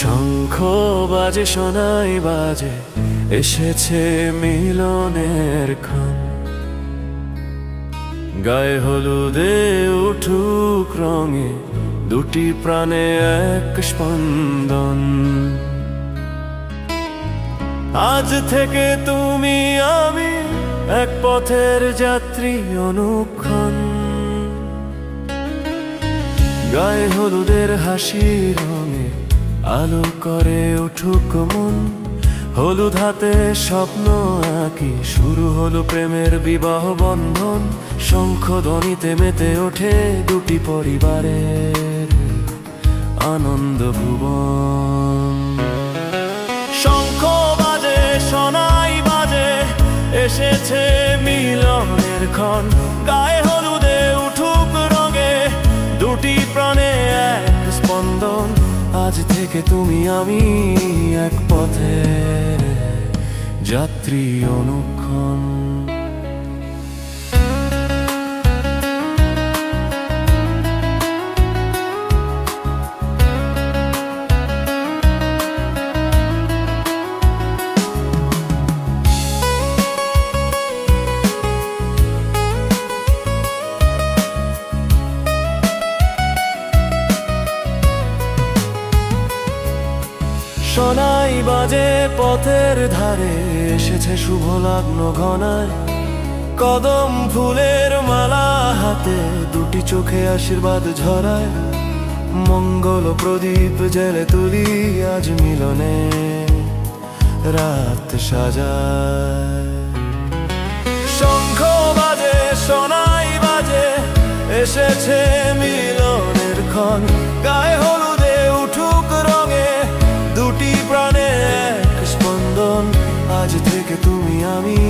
শঙ্খ বাজে, সোনাই বাজে, এসেছে মিলনের ক্ষণ। গায়ে হলুদে উঠুক রঙে, দুটি প্রাণে এক স্পন্দন। আজ থেকে তুমি আমি এক পথের যাত্রী অনুক্ষণ। গায়ে হলুদের হাসি রঙে আলো করে উঠুক মন, হলুদ হাতে স্বপ্ন আঁকি, শুরু হলো প্রেমের বিবাহ বন্ধন, শঙ্খ ধ্বনিতে মেতে ওঠে দুটি পরিবারের আনন্দ ভুবন। শঙ্খ বাজে, সোনাই বাজে, এসেছে মিলনের ক্ষণ। গায়ে হলুদে উঠুক রঙে, দুটি প্রাণে এক স্পন্দন। আজ থেকে তুমি আমি এক পথে যাত্রী অনুক্ষণ। সোনাই বাজে পথের ধারে এসেছে শুভ লগ্ন ঘনায়। কদম ফুলের মালা হাতে দুটি চোখে আশীর্বাদ ঝরায়। মঙ্গল প্রদীপ জেলে তুলি আজ মিলনে, রাত সাজায়। শঙ্খ বাজে, সোনাই বাজে, এসেছে মিলনের ক্ষণ। আমি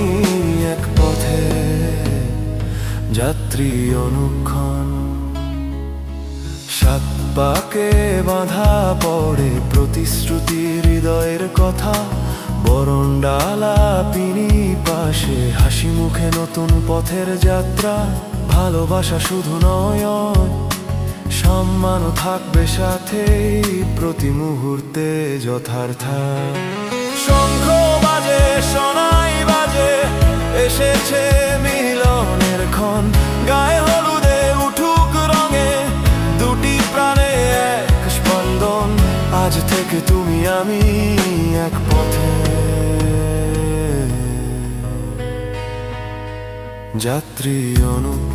এক পথে যাত্রী অনুক্ষণ। সাত পাকে বাঁধা পড়ে প্রতিশ্রুতি হৃদয়ের কথা। বরণ ডালা পিনি পাশে হাসি মুখে নতুন পথের যাত্রা। ভালোবাসা শুধু নয়, সম্মানও থাকবে সাথে প্রতি মুহূর্তে যথার্থা। সোনাই বাজে, এসেছে মিলনের ক্ষণ। গায়ে হলুদে উঠুক রঙে, দুটি প্রাণে এক স্পন্দন। আজ থেকে তুমি আমি এক পথে। যাত্রী অনুক্ষণ